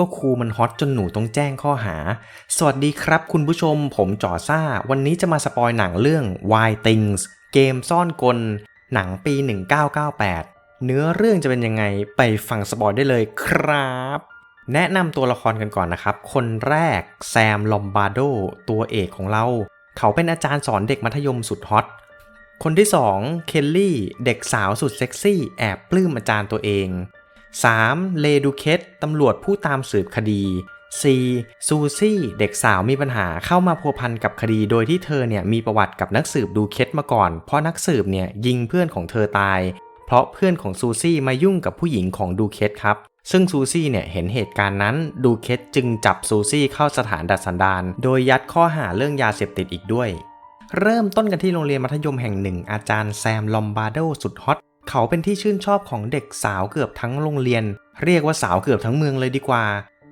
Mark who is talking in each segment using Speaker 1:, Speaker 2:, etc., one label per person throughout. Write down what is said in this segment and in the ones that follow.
Speaker 1: ก็ครูมันฮอตจนหนูต้องแจ้งข้อหา สวัสดีครับคุณผู้ชม ผมจอซ่า วันนี้จะมาสปอยหนังเรื่อง Why Things เกมซ่อนกล หนังปี 1998 เนื้อเรื่องจะเป็นยังไงไปฟังสปอยได้เลยครับ แนะนำตัวละครกันก่อนนะครับ คนแรกแซม ลอมบาโด ตัวเอกของเรา เขาเป็นอาจารย์สอนเด็กมัธยมสุดฮอต คนที่ 2 เคลลี่ เด็กสาวสุดเซ็กซี่ แอบปลื้มอาจารย์ตัวเอง 3. เลดูเคทตำรวจผู้ตามสืบคดี 4. ซูซี่ เด็กสาวมีปัญหาเข้ามาพัวพันกับคดี โดยที่เธอเนี่ยมีประวัติกับนักสืบดูเคทมาก่อน เพราะนักสืบเนี่ยยิงเพื่อนของเธอตาย เพราะเพื่อนของซูซี่มายุ่งกับผู้หญิงของดูเคทครับ ซึ่งซูซี่เนี่ยเห็นเหตุการณ์นั้น ดูเคทจึงจับซูซี่เข้าสถานดัดสันดาน โดยยัดข้อหาเรื่องยาเสพติดอีกด้วย เริ่มต้นกันที่โรงเรียนมัธยมแห่งหนึ่งอาจารย์แซมลอมบาร์โดสุดฮอต เขาเป็นที่ชื่นชอบของเด็กสาวเกือบทั้งโรงเรียน เรียกว่าสาวเกือบทั้งเมืองเลยดีกว่า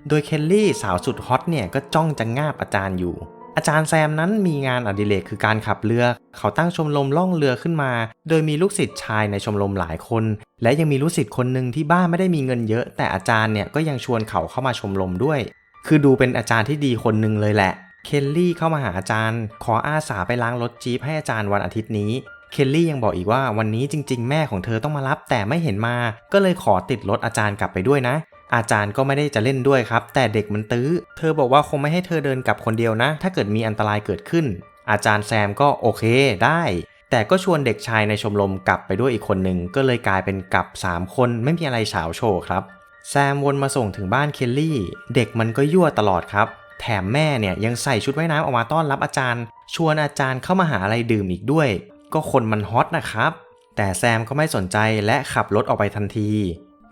Speaker 1: โดยเคลลี่สาวสุดฮอตเนี่ยก็จ้องจะงาบอาจารย์อยู่ อาจารย์แซมนั้นมีงานอดิเรกคือการขับเรือ เขาตั้งชมรมล่องเรือขึ้นมา โดยมีลูกศิษย์ชายในชมรมหลายคน และยังมีลูกศิษย์คนหนึ่งที่บ้านไม่ได้มีเงินเยอะ แต่อาจารย์เนี่ยก็ยังชวนเขาเข้ามาชมรมด้วย คือดูเป็นอาจารย์ที่ดีคนหนึ่งเลยแหละ เคลลี่เข้ามาหาอาจารย์ ขออาสาไปล้างรถจี๊ปให้อาจารย์วันอาทิตย์นี้ เคลลี่ยังบอกอีกว่าวันนี้จริง ๆ แม่ของเธอต้องมารับแต่ไม่เห็นมา ก็เลยขอติดรถอาจารย์กลับไปด้วยนะ อาจารย์ก็ไม่ได้จะเล่นด้วยครับ แต่เด็กมันตื้อ เธอบอกว่าคงไม่ให้เธอเดินกลับคนเดียวนะ ถ้าเกิดมีอันตรายเกิดขึ้น อาจารย์แซมก็โอเคได้ แต่ก็ชวนเด็กชายในชมรมกลับไปด้วยอีกคนหนึ่งก็เลยกลายเป็นกลับ 3 คนไม่มีอะไรเฉาโชว์ครับแซมวนมาส่งถึงบ้านเคลลี่ เด็กมันก็ยั่วตลอดครับ แถมแม่เนี่ยยังใส่ชุดว่ายน้ำออกมาต้อนรับอาจารย์ ชวนอาจารย์เข้ามาหาอะไรดื่มอีกด้วย ก็คนมันฮอตนะครับ แต่แซมก็ไม่สนใจและขับรถออกไปทันที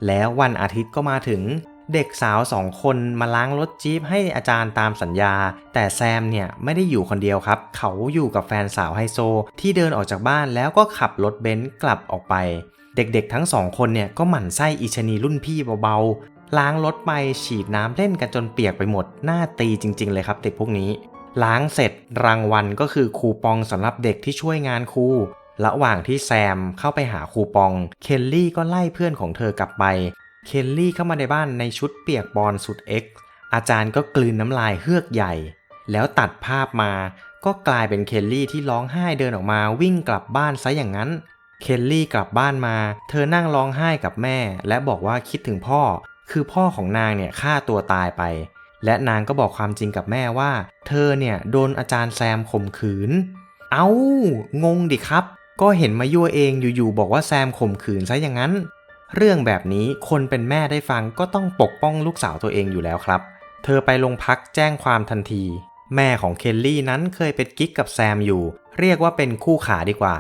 Speaker 1: แล้ววันอาทิตย์ก็มาถึงเด็กสาวสองคนมาล้างรถจี๊ปให้อาจารย์ตามสัญญา แต่แซมเนี่ยไม่ได้อยู่คนเดียวครับ เขาอยู่กับแฟนสาวไฮโซ ที่เดินออกจากบ้านแล้วก็ขับรถเบนซ์กลับออกไป เด็กๆทั้งสองคนเนี่ยก็หมั่นไส้อิชนีรุ่นพี่เบาๆล้างรถไปฉีดน้ำเล่นกันจนเปียกไปหมดหน้าตีจริง ๆ เลยครับเด็กพวกนี้ ล้างเสร็จรางวัลก็คือคูปองสำหรับเด็กที่ช่วยงานครูระหว่างที่แซมเข้าไปหาคูปอง เคลลี่ก็ไล่เพื่อนของเธอกลับไป เคลลี่เข้ามาในบ้านในชุดเปียกบอลสุดเอ็กซ์อาจารย์ก็กลืนน้ำลายเฮือกใหญ่ แล้วตัดภาพมา ก็กลายเป็นเคลลี่ที่ร้องไห้เดินออกมาวิ่งกลับบ้านซะอย่างนั้น เคลลี่กลับบ้านมา เธอนั่งร้องไห้กับแม่ และบอกว่าคิดถึงพ่อ คือพ่อของนางเนี่ยฆ่าตัวตายไป และนางก็บอกความจริงกับแม่ว่า เธอเนี่ยโดนอาจารย์แซมข่มขืน เอา้างงดิครับ ก็เห็นมายั่วเองอยู่ๆบอกว่าแซมข่มขืนซะอย่างนั้น เรื่องแบบนี้คนเป็นแม่ได้ฟังก็ต้องปกป้องลูกสาวตัวเองอยู่แล้วครับ เธอไปโรงพักแจ้งความทันที แม่ของเคลลี่นั้นเคยเป็นกิ๊กกับแซมอยู่ เรียกว่าเป็นคู่ขาดีกว่า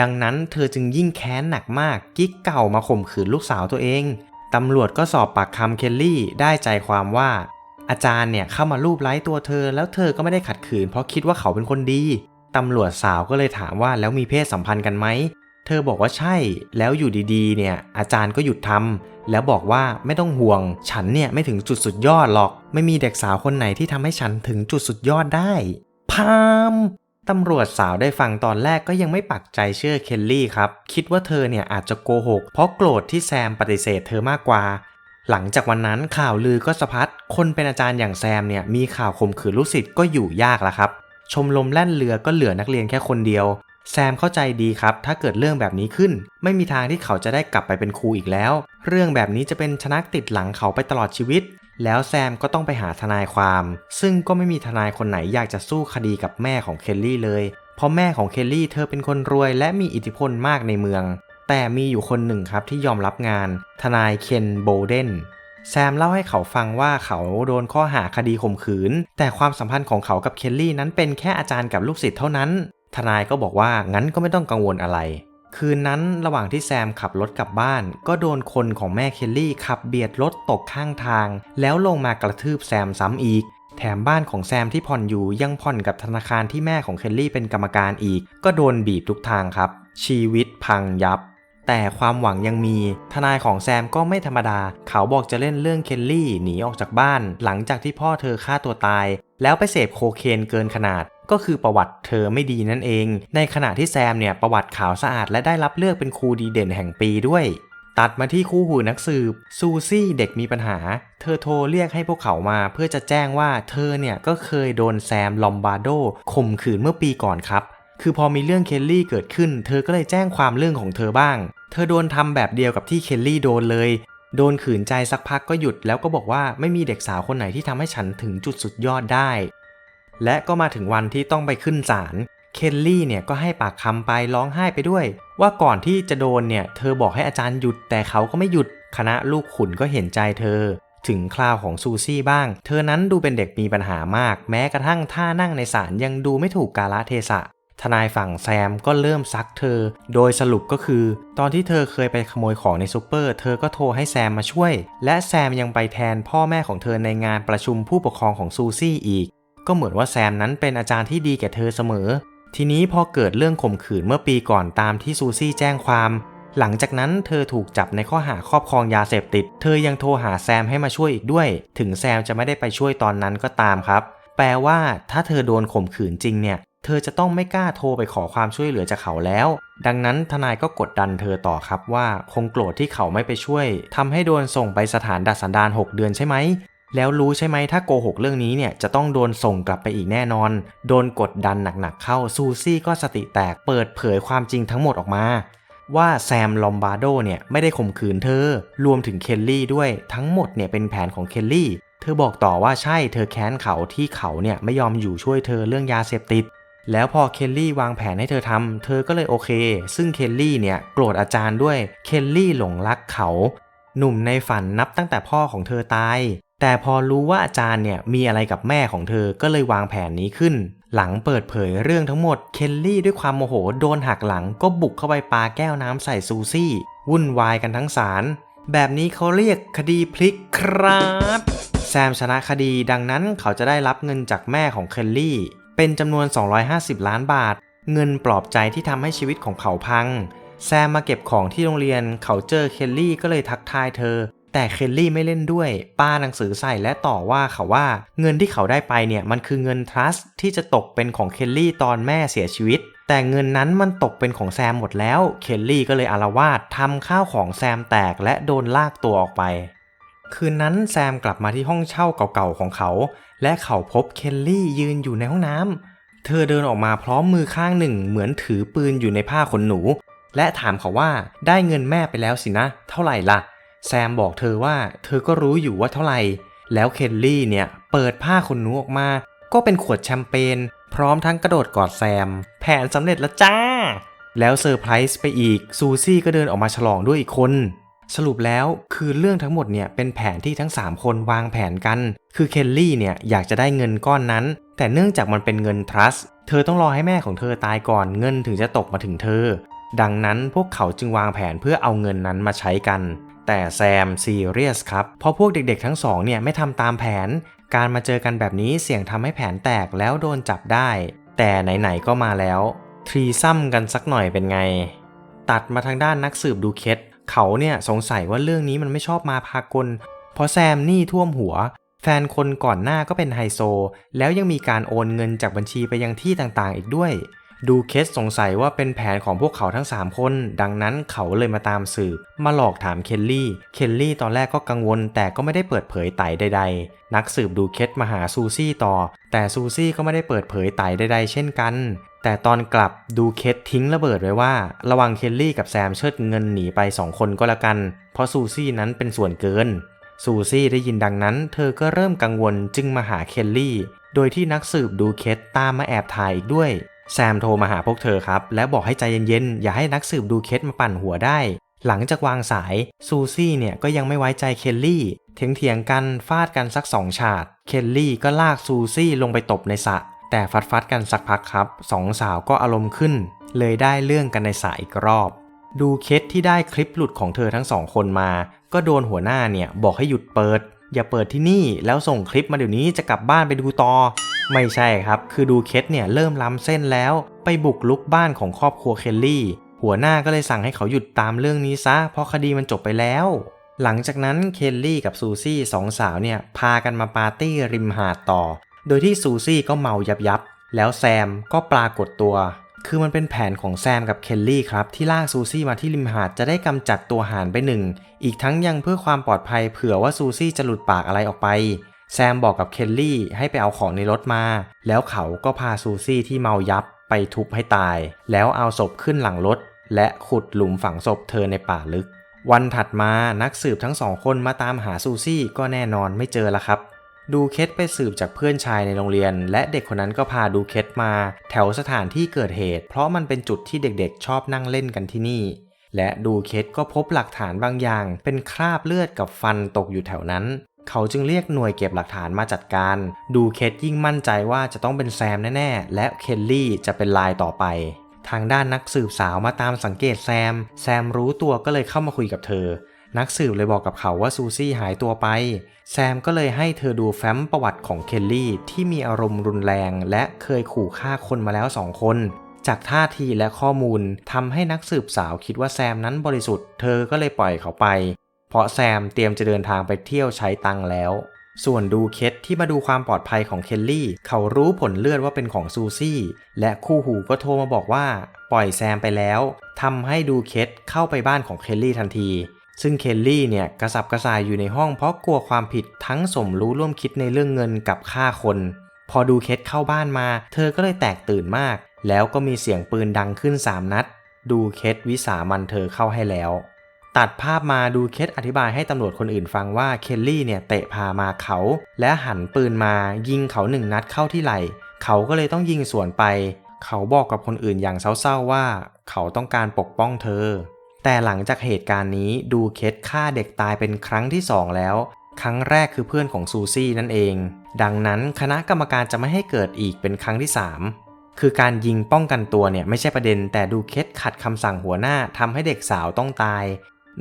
Speaker 1: ดังนั้นเธอจึงยิ่งแค้นหนักมากกิ๊กเก่ามาข่มขืนลูกสาวตัวเองตำรวจก็สอบปากคำเคลลี่ได้ใจความว่า อาจารย์เนี่ยเข้ามาลูบไล้ตัวเธอ แล้วเธอก็ไม่ได้ขัดขืน เพราะคิดว่าเขาเป็นคนดีตำรวจสาวก็เลยถามว่าแล้วมีเพศสัมพันธ์กันไหม เธอบอกว่าใช่ แล้วอยู่ดีๆ เนี่ยอาจารย์ก็หยุดทำแล้วบอกว่าไม่ต้องห่วง ฉันเนี่ยไม่ถึงจุดสุดยอดหรอก ไม่มีเด็กสาวคนไหนที่ทำให้ฉันถึงจุดสุดยอดได้ พามตำรวจสาวได้ฟังตอนแรกก็ยังไม่ปักใจเชื่อเคลลี่ครับ คิดว่าเธอเนี่ยอาจจะโกหก เพราะโกรธที่แซมปฏิเสธเธอมากกว่า หลังจากวันนั้นข่าวลือก็สะพัด คนเป็นอาจารย์อย่างแซมเนี่ยมีข่าวข่มขืนลูกศิษย์ก็อยู่ยากล้วครับ ชมรมแล่นเรือก็เหลือนักเรียนแค่คนเดียว แซมเข้าใจดีครับ ถ้าเกิดเรื่องแบบนี้ขึ้น ไม่มีทางที่เขาจะได้กลับไปเป็นครูอีกแล้ว เรื่องแบบนี้จะเป็นชนักติดหลังเขาไปตลอดชีวิต แล้วแซมก็ต้องไปหาทนายความ ซึ่งก็ไม่มีทนายคนไหนอยากจะสู้คดีกับแม่ของเคลลี่เลย เพราะแม่ของเคลลี่เธอเป็นคนรวยและมีอิทธิพลมากในเมือง แต่มีอยู่คนหนึ่งครับที่ยอมรับงาน ทนายเคนโบเดนแซมเล่าให้เขาฟังว่าเขาโดนข้อหาคดีข่มขืน แต่ความสัมพันธ์ของเขากับเคลลี่นั้นเป็นแค่อาจารย์กับลูกศิษย์เท่านั้น ทนายก็บอกว่างั้นก็ไม่ต้องกังวลอะไร คืนนั้นระหว่างที่แซมขับรถกลับบ้าน ก็โดนคนของแม่เคลลี่ขับเบียดรถตกข้างทาง แล้วลงมากระทืบแซมซ้ำอีก แถมบ้านของแซมที่ผ่อนอยู่ยังผ่อนกับธนาคารที่แม่ของเคลลี่เป็นกรรมการอีก ก็โดนบีบทุกทางครับ ชีวิตพังยับ แต่ความหวังยังมี ทนายของแซมก็ไม่ธรรมดา เขาบอกจะเล่นเรื่องเคลลี่หนีออกจากบ้าน หลังจากที่พ่อเธอฆ่าตัวตาย แล้วไปเสพโคเคนเกินขนาดก็คือประวัติเธอไม่ดีนั่นเอง ในขณะที่แซมเนี่ยประวัติขาวสะอาดและได้รับเลือกเป็นครูดีเด่นแห่งปีด้วย ตัดมาที่คู่หูนักสืบซูซี่เด็กมีปัญหา เธอโทรเรียกให้พวกเขามา เพื่อจะแจ้งว่าเธอเนี่ยก็เคยโดนแซมลอมบาโดข่มขืนเมื่อปีก่อนครับ คือพอมีเรื่องเคลลี่เกิดขึ้น เธอก็เลยแจ้งความเรื่องของเธอบ้าง เธอโดนทำแบบเดียวกับที่เคลลี่โดนเลย โดนขืนใจสักพักก็หยุดแล้วก็บอกว่าไม่มีเด็กสาวคนไหนที่ทำให้ฉันถึงจุดสุดยอดได้ และก็มาถึงวันที่ต้องไปขึ้นศาล เคลลี่เนี่ยก็ให้ปากคำไปร้องไห้ไปด้วย ว่าก่อนที่จะโดนเนี่ยเธอบอกให้อาจารย์หยุดแต่เขาก็ไม่หยุด คณะลูกขุนก็เห็นใจเธอถึงคราวของซูซี่บ้าง เธอนั้นดูเป็นเด็กมีปัญหามาก แม้กระทั่งท่านั่งในศาลยังดูไม่ถูกกาลเทศะ ทนายฝั่งแซมก็เริ่มซักเธอ โดยสรุปก็คือ ตอนที่เธอเคยไปขโมยของในซูเปอร์ เธอก็โทรให้แซมมาช่วย และแซมยังไปแทนพ่อแม่ของเธอในงานประชุมผู้ปกครองของซูซี่อีก ก็เหมือนว่าแซมนั้นเป็นอาจารย์ที่ดีแก่เธอเสมอ ทีนี้พอเกิดเรื่องข่มขืนเมื่อปีก่อนตามที่ซูซี่แจ้งความ หลังจากนั้นเธอถูกจับในข้อหาครอบครองยาเสพติด เธอยังโทรหาแซมให้มาช่วยอีกด้วย ถึงแซมจะไม่ได้ไปช่วยตอนนั้นก็ตามครับ แปลว่าถ้าเธอโดนข่มขืนจริงเนี่ย เธอจะต้องไม่กล้าโทรไปขอความช่วยเหลือจากเขาแล้ว ดังนั้นทนายก็กดดันเธอต่อครับว่าคงโกรธที่เขาไม่ไปช่วยทำให้โดนส่งไปสถานดัดสันดาน6 เดือนใช่ไหม แล้วรู้ใช่ไหมถ้าโกหกเรื่องนี้เนี่ยจะต้องโดนส่งกลับไปอีกแน่นอน โดนกดดันหนักๆเข้าซูซี่ก็สติแตกเปิดเผยความจริงทั้งหมดออกมาว่าแซมลอมบาโดเนี่ยไม่ได้ข่มขืนเธอ รวมถึงเคลลี่ด้วยทั้งหมดเนี่ยเป็นแผนของเคลลี่ เธอบอกต่อว่าใช่เธอแค้นเขาที่เขาเนี่ยไม่ยอมอยู่ช่วยเธอเรื่องยาเสพติด แล้วพอเคลลี่วางแผนให้เธอทำเธอก็เลยโอเค ซึ่งเคลลี่เนี่ยโกรธอาจารย์ด้วย เคลลี่หลงรักเขา หนุ่มในฝันนับตั้งแต่พ่อของเธอตาย แต่พอรู้ว่าอาจารย์เนี่ยมีอะไรกับแม่ของเธอก็เลยวางแผนนี้ขึ้น หลังเปิดเผยเรื่องทั้งหมด เคลลี่ด้วยความโมโหโดนหักหลังก็บุกเข้าไปปาแก้วน้ำใส่ซูซี่ วุ่นวายกันทั้งศาล แบบนี้เขาเรียกคดีพลิกครับ แซมชนะคดีดังนั้นเขาจะได้รับเงินจากแม่ของเคลลี่ เป็นจำนวน 250 ล้านบาท เงินปลอบใจที่ทำให้ชีวิตของเขาพัง แซมมาเก็บของที่โรงเรียนเขาเจอเคลลี่ก็เลยทักทายเธอ แต่เคลลี่ไม่เล่นด้วย ป้าหนังสือใส่และต่อว่าเขาว่าเงินที่เขาได้ไปเนี่ยมันคือเงินทรัสที่จะตกเป็นของเคลลี่ตอนแม่เสียชีวิตแต่เงินนั้นมันตกเป็นของแซมหมดแล้ว เคลลี่ก็เลยอารวาสทำข้าวของแซมแตกและโดนลากตัวออกไป คืนนั้นแซมกลับมาที่ห้องเช่าเก่าๆของเขา และเขาพบเคลลี่ยืนอยู่ในห้องน้ำ เธอเดินออกมาพร้อมมือข้างหนึ่งเหมือนถือปืนอยู่ในผ้าขนหนู และถามเขาว่าได้เงินแม่ไปแล้วสินะ เท่าไหร่ล่ะ แซมบอกเธอว่าเธอก็รู้อยู่ว่าเท่าไหร่ แล้วเคลลี่เนี่ยเปิดผ้าขนหนูออกมา ก็เป็นขวดแชมเปญพร้อมทั้งกระโดดกอดแซม แผนสำเร็จแล้วจ้า แล้วเซอร์ไพรส์ไปอีกซูซี่ก็เดินออกมาฉลองด้วยอีกคน สรุปแล้วคือเรื่องทั้งหมดเนี่ยเป็นแผนที่ทั้ง 3 คนวางแผนกัน คือเคลลี่เนี่ยอยากจะได้เงินก้อนนั้น แต่เนื่องจากมันเป็นเงินทรัสต์เธอต้องรอให้แม่ของเธอตายก่อนเงินถึงจะตกมาถึงเธอ ดังนั้นพวกเขาจึงวางแผนเพื่อเอาเงินนั้นมาใช้กัน แต่แซมซีเรียสครับเพราะพวกเด็กๆทั้งสองเนี่ยไม่ทำตามแผน การมาเจอกันแบบนี้เสี่ยงทำให้แผนแตกแล้วโดนจับได้ แต่ไหนๆก็มาแล้วทรีซัมกันสักหน่อยเป็นไงตัดมาทางด้านนักสืบดูเคส เขาเนี่ยสงสัยว่าเรื่องนี้มันไม่ชอบมาพากลเพราะแซมหนี้ท่วมหัว แฟนคนก่อนหน้าก็เป็นไฮโซ แล้วยังมีการโอนเงินจากบัญชีไปยังที่ต่างๆ อีกด้วย ดูเคสสงสัยว่าเป็นแผนของพวกเขาทั้ง 3 คน ดังนั้นเขาเลยมาตามสืบ มาหลอกถามเคลลี่ เคลลี่ตอนแรกก็กังวลแต่ก็ไม่ได้เปิดเผยไต่ใด ๆ นักสืบดูเคสมาหาซูซี่ต่อ แต่ซูซี่ก็ไม่ได้เปิดเผยไต่ใด ๆ เช่นกัน แต่ตอนกลับดูเคสทิ้งระเบิดไว้ว่า ระวังเคลลี่กับแซมเชิดเงินหนีไป 2 คนก็แล้วกัน เพราะซูซี่นั้นเป็นส่วนเกิน ซูซี่ได้ยินดังนั้น เธอก็เริ่มกังวลจึงมาหาเคลลี่ โดยที่นักสืบดูเคสตามมาแอบถ่ายอีกด้วย แซมโทรมาหาพวกเธอครับ และบอกให้ใจเย็นๆ อย่าให้นักสืบดูเคสมาปั่นหัวได้ หลังจากวางสายซูซี่เนี่ยก็ยังไม่ไว้ใจเคลลี่เถียงๆกันฟาดกันสักสองฉาด เคลลี่ก็ลากซูซี่ลงไปตบในสระ แต่ฟัดฟัดกันสักพักครับสองสาวก็อารมณ์ขึ้น เลยได้เรื่องกันในสระอีกรอบ ดูเคสที่ได้คลิปหลุดของเธอทั้งสองคนมา ก็โดนหัวหน้าเนี่ยบอกให้หยุดเปิด อย่าเปิดที่นี่แล้วส่งคลิปมาเดี๋ยวนี้จะกลับบ้านไปดูต่อ ไม่ใช่ครับ คือดูเคสเนี่ยเริ่มล้ำเส้นแล้ว ไปบุกลุกบ้านของครอบครัวเคลลี่ หัวหน้าก็เลยสั่งให้เขาหยุดตามเรื่องนี้ซะ เพราะคดีมันจบไปแล้วหลังจากนั้นเคลลี่กับซูซี่สองสาวเนี่ยพากันมาปาร์ตี้ริมหาดต่อ โดยที่ซูซี่ก็เมายับยับ แล้วแซมก็ปรากฏตัว คือมันเป็นแผนของแซมกับเคลลี่ครับที่ลากซูซี่มาที่ริมหาดจะได้กำจัดตัวหารไปหนึ่ง อีกทั้งยังเพื่อความปลอดภัยเผื่อว่าซูซี่จะหลุดปากอะไรออกไป แซมบอกกับเคลลี่ให้ไปเอาของในรถมา แล้วเขาก็พาซูซี่ที่เมายับไปทุบให้ตาย แล้วเอาศพขึ้นหลังรถ และขุดหลุมฝังศพเธอในป่าลึก วันถัดมานักสืบทั้งสองคนมาตามหาซูซี่ก็แน่นอนไม่เจอละครับ ดูเคสไปสืบจากเพื่อนชายในโรงเรียน และเด็กคนนั้นก็พาดูเคสมา แถวสถานที่เกิดเหตุ เพราะมันเป็นจุดที่เด็กๆ ชอบนั่งเล่นกันที่นี่ และดูเคสก็พบหลักฐานบางอย่าง เป็นคราบเลือดกับฟันตกอยู่แถวนั้น เขาจึงเรียกหน่วยเก็บหลักฐานมาจัดการ ดูเคสยิ่งมั่นใจว่าจะต้องเป็นแซมแน่ๆ และเคลลี่จะเป็นลายต่อไปทางด้านนักสืบสาวมาตามสังเกตแซม แซมรู้ตัวก็เลยเข้ามาคุยกับเธอ นักสืบเลยบอกกับเขาว่าซูซี่หายตัวไป แซมก็เลยให้เธอดูแฟ้มประวัติของเคลลี่ที่มีอารมณ์รุนแรง และเคยขู่ฆ่าคนมาแล้วสองคน จากท่าทีและข้อมูลทำให้นักสืบสาวคิดว่าแซมนั้นบริสุทธิ์ เธอก็เลยปล่อยเขาไป เพราะแซมเตรียมจะเดินทางไปเที่ยวใช้ตังแล้ว ส่วนดูเคสที่มาดูความปลอดภัยของเคลลี่ เขารู้ผลเลือดว่าเป็นของซูซี่และคู่หูก็โทรมาบอกว่า ปล่อยแซมไปแล้วทำให้ดูเคสเข้าไปบ้านของเคลลี่ทันที ซึ่งเคลลี่เนี่ยกระสับกระส่ายอยู่ในห้องเพราะกลัวความผิดทั้งสมรู้ร่วมคิดในเรื่องเงินกับฆ่าคน พอดูเคสเข้าบ้านมา เธอก็เลยแตกตื่นมาก แล้วก็มีเสียงปืนดังขึ้น 3 นัด ดูเคสวิสามันเธอเข้าให้แล้ว ตัดภาพมาดูเคสอธิบายให้ตำรวจคนอื่นฟังว่าเคลลี่เนี่ยเตะพามาเขา และหันปืนมายิงเขาหนึ่งนัดเข้าที่ไหล่ เขาก็เลยต้องยิงสวนไป เขาบอกกับคนอื่นอย่างเศร้าๆว่า เขาต้องการปกป้องเธอ แต่หลังจากเหตุการณ์นี้ดูเคสฆ่าเด็กตายเป็นครั้งที่สองแล้ว ครั้งแรกคือเพื่อนของซูซี่นั่นเอง ดังนั้นคณะกรรมการจะไม่ให้เกิดอีกเป็นครั้งที่ 3 คือการยิงป้องกันตัวเนี่ยไม่ใช่ประเด็น แต่ดูเคสขัดคำสั่งหัวหน้าทำให้เด็กสาวต้องตาย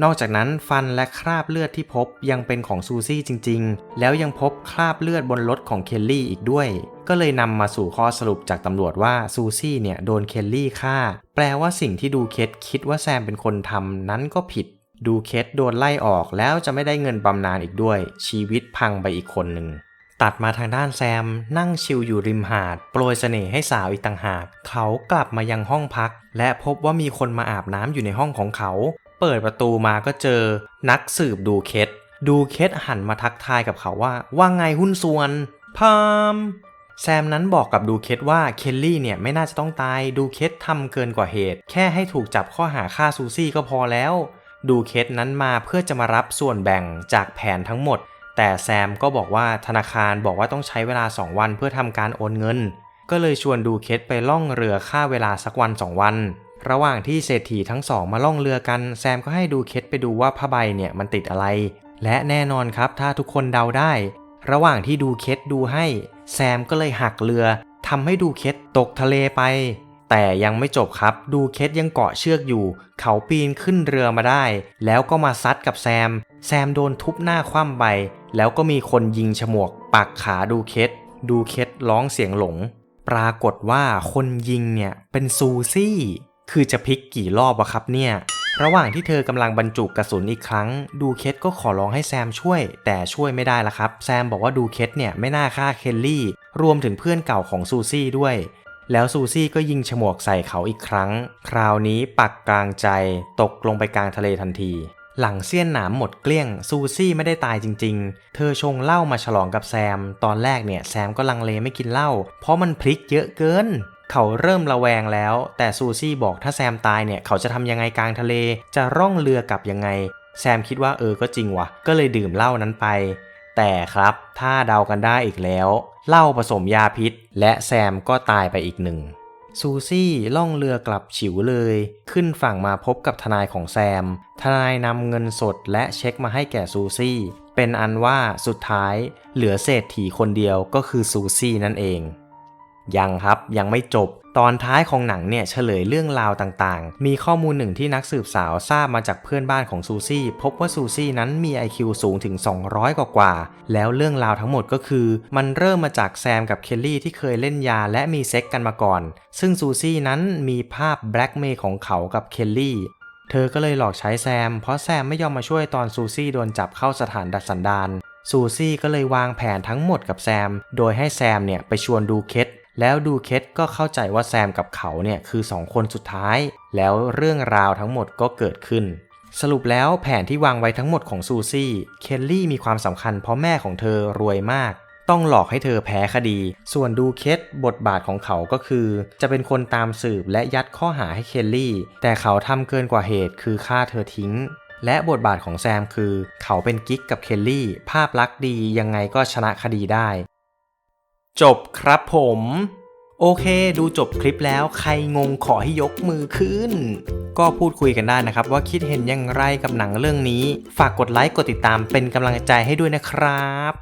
Speaker 1: นอกจากนั้นฟันและคราบเลือดที่พบยังเป็นของซูซี่จริงๆ แล้วยังพบคราบเลือดบนรถของเคลลี่อีกด้วย ก็เลยนำมาสู่ข้อสรุปจากตำรวจว่าซูซี่เนี่ยโดนเคลลี่ฆ่า แปลว่าสิ่งที่ดูเคสคิดว่าแซมเป็นคนทำนั้นก็ผิด ดูเคสโดนไล่ออกแล้วจะไม่ได้เงินบำนาญอีกด้วย ชีวิตพังไปอีกคนหนึ่งตัดมาทางด้านแซม นั่งชิลอยู่ริมหาด โปรยเสน่ห์ให้สาวอีกต่างหาก เขากลับมายังห้องพัก และพบว่ามีคนมาอาบน้ำอยู่ในห้องของเขา เปิดประตูมาก็เจอนักสืบดูเคสดูเคสหันมาทักทายกับเขาว่า ว่าไงหุ้นส่วนพามแซมนั้นบอกกับดูเคสว่าเคลลี่เนี่ยไม่น่าจะต้องตายดูเคสทำเกินกว่าเหตุ แค่ให้ถูกจับข้อหาฆ่าซูซี่ก็พอแล้ว ดูเคสนั้นมาเพื่อจะมารับส่วนแบ่งจากแผนทั้งหมด แต่แซมก็บอกว่าธนาคารบอกว่าต้องใช้เวลา 2 วันเพื่อทำการโอนเงิน ก็เลยชวนดูเคสไปล่องเรือค่าเวลาสักวัน 2 วัน ระหว่างที่เศรษฐีทั้งสองมาล่องเรือกัน แซมก็ให้ดูเคสไปดูว่าผ้าใบเนี่ยมันติดอะไร และแน่นอนครับถ้าทุกคนเดาได้ ระหว่างที่ดูเคสดูให้ แซมก็เลยหักเรือทำให้ดูเคสตกทะเลไป แต่ยังไม่จบครับ ดูเคสยังเกาะเชือกอยู่ เขาปีนขึ้นเรือมาได้ แล้วก็มาซัดกับแซม แซมโดนทุบหน้าคว่ำไป แล้วก็มีคนยิงฉมวกปักขาดูเคสดูเคสร้องเสียงหลง ปรากฏว่าคนยิงเนี่ยเป็นซูซี่ คือจะพลิกกี่รอบอะครับเนี่ย ระหว่างที่เธอกำลังบรรจุกระสุนอีกครั้ง ดูเคสก็ขอร้องให้แซมช่วย แต่ช่วยไม่ได้ละครับ แซมบอกว่าดูเคสเนี่ยไม่น่าฆ่าเคลลี่ รวมถึงเพื่อนเก่าของซูซี่ด้วย แล้วซูซี่ก็ยิงฉมวกใส่เขาอีกครั้ง คราวนี้ปักกลางใจ ตกลงไปกลางทะเลทันที หลังเสี้ยนหนามหมดเกลี้ยง ซูซี่ไม่ได้ตายจริง ๆ เธอชงเหล้ามาฉลองกับแซม ตอนแรกเนี่ยแซมก็ลังเลไม่กินเหล้า เพราะมันพลิกเยอะเกิน เขาเริ่มระแวงแล้ว แต่ซูซี่บอกถ้าแซมตายเนี่ยเขาจะทำยังไงกลางทะเล จะร่องเรือกลับยังไง แซมคิดว่าเออก็จริงวะก็เลยดื่มเหล้านั้นไป แต่ครับถ้าเดากันได้อีกแล้วเหล้าผสมยาพิษ และแซมก็ตายไปอีกหนึ่งซูซี่ล่องเรือกลับฉิวเลย ขึ้นฝั่งมาพบกับทนายของแซม ทนายนำเงินสดและเช็คมาให้แก่ซูซี่ เป็นอันว่าสุดท้ายเหลือเศรษฐีคนเดียวก็คือซูซี่นั่นเอง ยังครับยังไม่จบตอนท้ายของหนังเนี่ยเฉลยเรื่องราวต่างๆ มีข้อมูลหนึ่งที่นักสืบสาวทราบมาจากเพื่อนบ้านของซูซี่ พบว่าซูซี่นั้นมี IQ สูงถึง 200 กว่ากว่า แล้วเรื่องราวทั้งหมดก็คือ มันเริ่มมาจากแซมกับเคลลี่ที่เคยเล่นยาและมีเซ็กกันมาก่อน ซึ่งซูซี่นั้นมีภาพแบล็กเมย์ของเขากับเคลลี่เธอก็เลยหลอกใช้แซม เพราะแซมไม่ยอมมาช่วยตอนซูซี่โดนจับเข้าสถานดัดสันดานซูซี่ก็เลยวางแผนทั้งหมดกับแซม โดยให้แซมเนี่ยไปชวนดูเคส แล้วดูเคทก็เข้าใจว่าแซมกับเขาเนี่ยคือสองคนสุดท้าย แล้วเรื่องราวทั้งหมดก็เกิดขึ้น สรุปแล้วแผนที่วางไว้ทั้งหมดของซูซี่ เคลลี่มีความสำคัญเพราะแม่ของเธอรวยมาก ต้องหลอกให้เธอแพ้คดี ส่วนดูเคทบทบาทของเขาก็คือ จะเป็นคนตามสืบและยัดข้อหาให้เคลลี่ แต่เขาทำเกินกว่าเหตุคือฆ่าเธอทิ้ง และบทบาทของแซมคือ เขาเป็นกิ๊กกับเคลลี่ ภาพลักษณ์ดียังไงก็ชนะคดีได้ จบครับผม โอเค ดูจบคลิปแล้วใครงงขอให้ยกมือขึ้น ก็พูดคุยกันได้นะครับ ว่าคิดเห็นอย่างไรกับหนังเรื่องนี้ ฝากกดไลค์กดติดตามเป็นกำลังใจให้ด้วยนะครับ